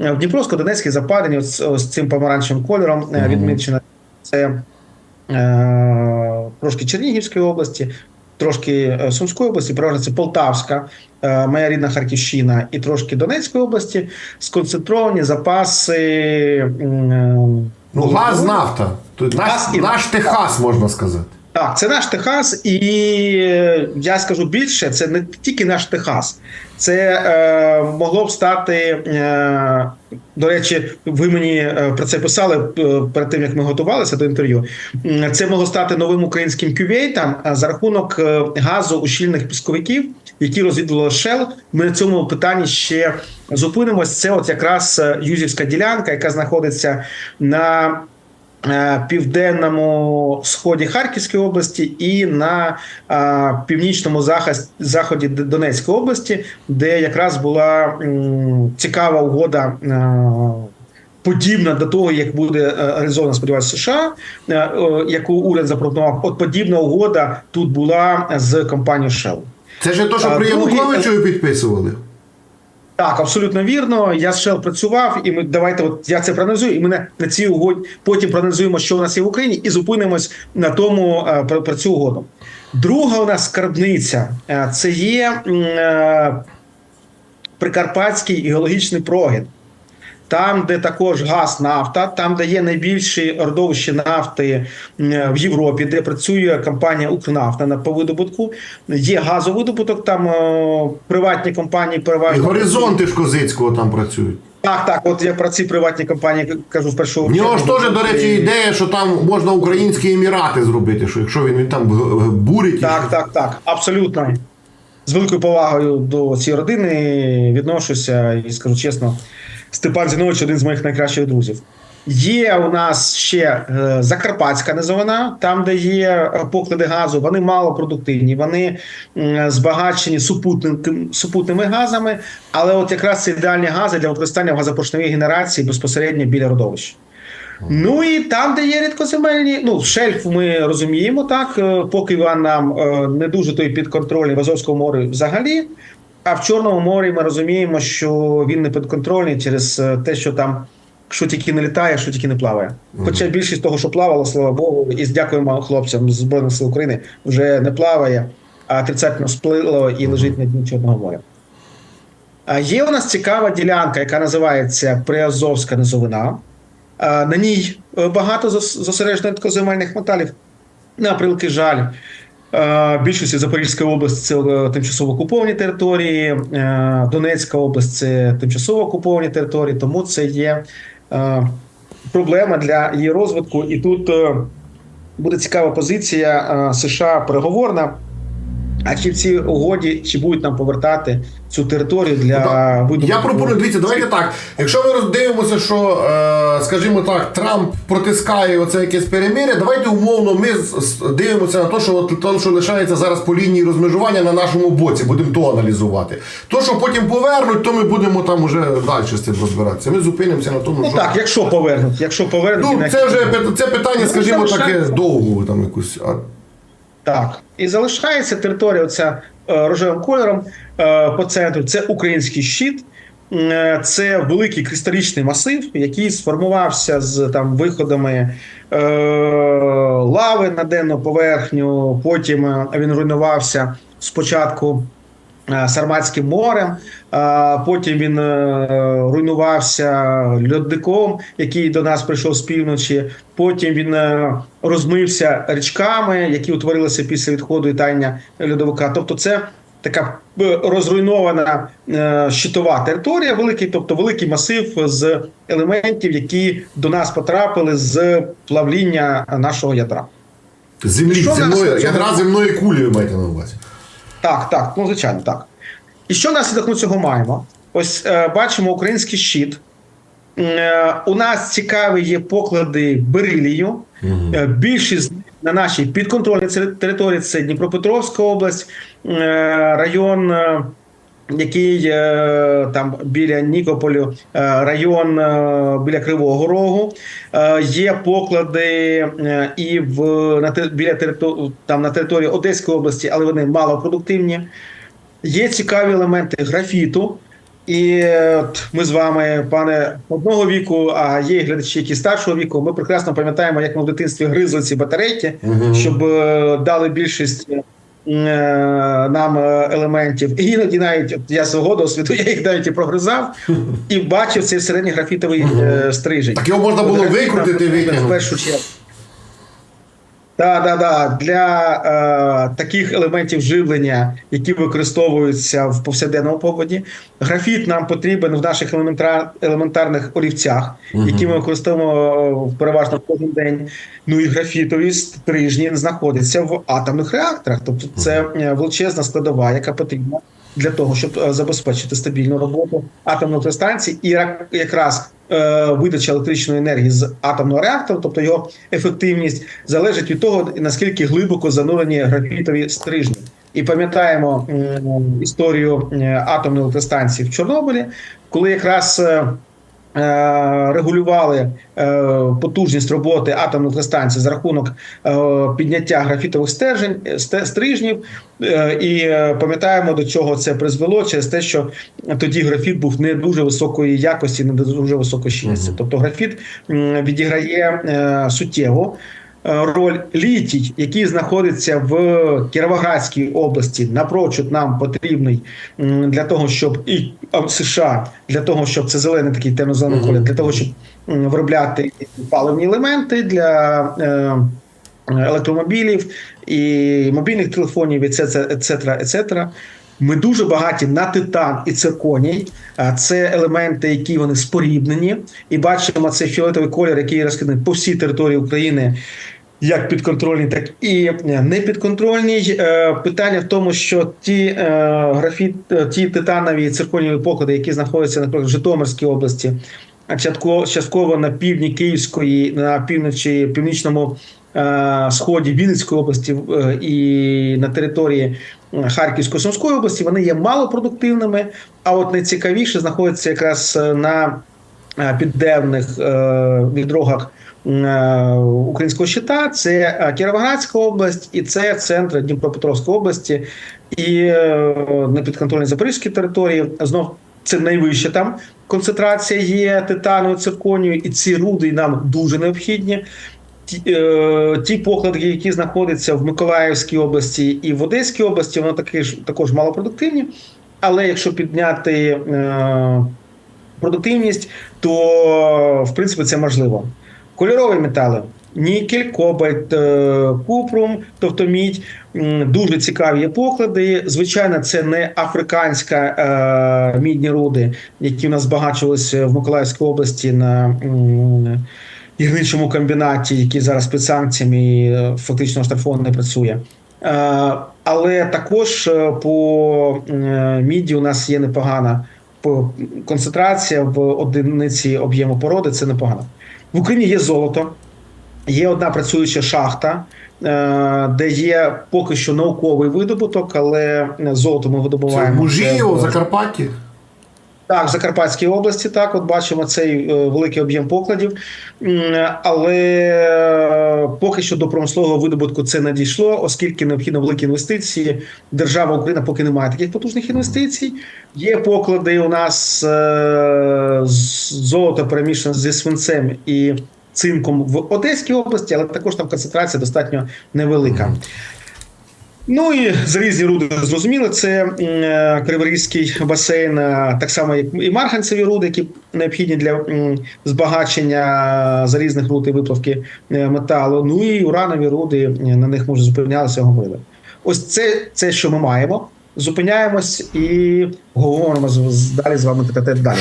Е, В Дніпровсько-Донецькій западині ось, ось цим помаранчевим кольором е, Мгм. відмічено це е, трошки Чернігівської області, трошки е, Сумської області, переважно це Полтавська, е, моя рідна Харківщина, і трошки Донецької області сконцентровані запаси. е, Ну, газ, нафта. Наш, і- наш Техас, можна сказати. Так, це наш Техас, і е, я скажу більше, це не тільки наш Техас. Це е, могло б стати. Е, до речі, ви мені е, про це писали е, перед тим, як ми готувалися до інтерв'ю. Це могло стати новим українським кювейтом за рахунок газу ущільних пісковиків, які розвідувало Shell. Ми на цьому питанні ще зупинимось. Це от якраз Юзівська ділянка, яка знаходиться на південному сході Харківської області і на е, північному заході Донецької області, де якраз була цікава угода. е, Подібна до того, як буде е, реалізована, сподіваюся, США, е, е, яку уряд запропонував. От подібна угода тут була з компанією Shell. Це ж то, що при Януковичу підписували. Так, абсолютно вірно. Я з Shell працював, і ми давайте, от я це проаналізую, і ми на, цій угоді потім проаналізуємо, що у нас є в Україні, і зупинимось на тому е, про, про цю угоду. Друга у нас скарбниця е, це є м, е, Прикарпатський геологічний прогін. Там, де також газ, нафта, там, де є найбільші родовища нафти в Європі, де працює компанія Укрнафта на по видобутку. Є газовидобуток, там е, приватні компанії І горизонти ж Козицького там працюють. Так, так, от я про ці приватні компанії кажу в першу В нього ж теж, до речі, ідея, що там можна українські емірати зробити, що якщо він, він там г- г- бурить. Так, що- так, так, абсолютно. З великою повагою до цієї родини відношуся і скажу чесно, Степан Зінович один з моїх найкращих друзів. Є у нас ще е, Закарпатська низовина, там, де є е, поклади газу, вони малопродуктивні, вони м, збагачені супутним, супутними газами, але от якраз це ідеальні гази для використання в газопоршневій генерації безпосередньо біля родовища. Ну і там, де є рідкоземельні, ну шельф ми розуміємо так, е, поки він нам е, не дуже той підконтрольний в Азовському морі взагалі. А в Чорному морі ми розуміємо, що він не підконтрольний через е, те, що там що тільки не літає, що тільки не плаває. Хоча більшість того, що плавало, слава Богу, і дякуємо хлопцям з Збройних сил України, вже не плаває, а отрицательно сплило і лежить на дні Чорного моря. А Є у нас цікава ділянка, яка називається Приазовська низовина. А, На ній е, багато зос- зосереджено рідкоземельних металів. На прилки жаль. Е, Більшості Запорізької області це е, тимчасово окуповані території, е, Донецька область це тимчасово окуповані території, тому це є проблема для її розвитку. І тут буде цікава позиція США переговорна. А чи в цій угоді чи будуть нам повертати цю територію для Ну, так. видобутку? Я пропоную, дивіться, давайте так. Якщо ми роздивимося, що, е, скажімо так, Трамп протискає оце якесь перемир'я, давайте умовно ми дивимося на те, що от то, що лишається зараз по лінії розмежування на нашому боці, будемо то аналізувати. То, що потім повернуть, то ми будемо там уже далі з цим розбиратися. Ми зупинимося на тому, Ну що. так, якщо повернуть, якщо повернуть, Ну, це вже це питання, Ну, скажімо, таке залишається. довго там якусь. Так, і залишається територія оця е, рожевим кольором е, по центру. Це український щит. Е, Це великий кристалічний масив, який сформувався з там виходами е, лави на денну поверхню. Потім він руйнувався спочатку Сарматським морем, потім він е, руйнувався льодником, який до нас прийшов з півночі. Потім він е, розмився річками, які утворилися після відходу і тання льодовика. Тобто, це така е, розруйнована щитова територія, великий, тобто великий масив з елементів, які до нас потрапили з плавління нашого ядра. землі, Що земної, ядра земної кулі маєте на увазі. Так, так, ну звичайно, так. І що наслідок ми цього маємо? Ось е, бачимо український щит. Е, у нас цікаві є поклади берилію. Е, більшість на нашій підконтрольній території це Дніпропетровська область, е, район. е, який е, там біля Нікополю, е, район е, біля Кривого Рогу. Е, Є поклади е, і в на біля там на території Одеської області, але вони малопродуктивні. Є цікаві елементи графіту. І от ми з вами, пане одного віку, а є глядачі, які старшого віку. Ми прекрасно пам'ятаємо, як ми в дитинстві гризли ці батарейки, Мгм. щоб е, дали більшість е, нам е, елементів. І іноді навіть от я свого досвіду, я їх навіть і прогризав і бачив цей середній графітовий е, стрижень. Так його можна було викрутити. В першу чергу. Так, так, так. Для е, таких елементів живлення, які використовуються в повсякденному побуті, графіт нам потрібен в наших елементар, елементарних олівцях, які ми використовуємо е, переважно кожен день. Ну і графітові стрижні знаходяться в атомних реакторах. Тобто це е, величезна складова, яка потрібна для того, щоб е, забезпечити стабільну роботу атомної електростанції, і ра- якраз е, видача електричної енергії з атомного реактора, тобто його ефективність, залежить від того, наскільки глибоко занурені графітові стрижні. І пам'ятаємо історію е, атомної електростанції в Чорнобилі, коли якраз регулювали е, потужність роботи атомної електростанції за рахунок е, підняття графітових стержень, е, стрижнів. Е, І е, пам'ятаємо, до чого це призвело через те, що тоді графіт був не дуже високої якості, не дуже високої щільності. Тобто графіт відіграє е, суттєву е, роль літій, який знаходиться в Кіровоградській області, напрочуд нам потрібний для того, щоб і США для того, щоб це зелений такий темно-зелений колір, для того, щоб виробляти паливні елементи для. Е, електромобілів і мобільних телефонів, і ецетера, ецетера. Ми дуже багаті на титан і цирконій. Це елементи, які вони споріднені, і бачимо цей фіолетовий колір, який розкиданий по всій території України. Як підконтрольні, так і непідконтрольні. Е, Питання в тому, що ті е, графіт, е, ті титанові і цирконієві поклади, які знаходяться наприклад, в Житомирській області, частково, на півдні Київської, на півночі, північному е, сході Вінницької області е, і на території е, Харківської Сумської області, вони є малопродуктивними. А от найцікавіше знаходяться якраз е, на е, підденних е, відрогах е, українського щита. Це е, Кіровоградська область і це центр Дніпропетровської області і е, на підконтрольній Запорізькій території. Знов це найвища там концентрація є титану цирконію, і ці руди нам дуже необхідні. Ті, е, ті поклади, які знаходяться в Миколаївській області і в Одеській області, вони таки ж також малопродуктивні. Але якщо підняти е, продуктивність, то в принципі це можливо. Кольорові метали. Нікель, кобальт, е, купрум, тобто мідь, дуже цікаві поклади. Звичайно, це не африканська е, мідні руди, які в нас збагачувалися в Миколаївській області на м, гірничому комбінаті, який зараз під санкціями е, фактично штрафовано не працює. Е, Але також е, по е, міді у нас є непогана концентрація в одиниці об'єму породи. Це непогано. В Україні є золото, є одна працююча шахта, е, де є поки що науковий видобуток, але золото ми Це видобуваємо. Мужієво, в- Закарпатті. Так, в Закарпатській області, так, от бачимо цей е, великий об'єм покладів. Але е, поки що до промислового видобутку це не дійшло, оскільки необхідно великі інвестиції. Держава Україна поки не має таких потужних інвестицій. Є поклади у нас е, золото перемішане зі свинцем і цинком в Одеській області, але також там концентрація достатньо невелика. Ну і залізні руди зрозуміло, це е, Криворізький басейн, е, так само як і марганцеві руди, які необхідні для збагачення залізних руд і виплавки е, металу. Ну і уранові руди на них може зупинялися говорили. Ось це, це, що ми маємо. Зупиняємось і говоримо з- далі з вами тет-а-тет далі.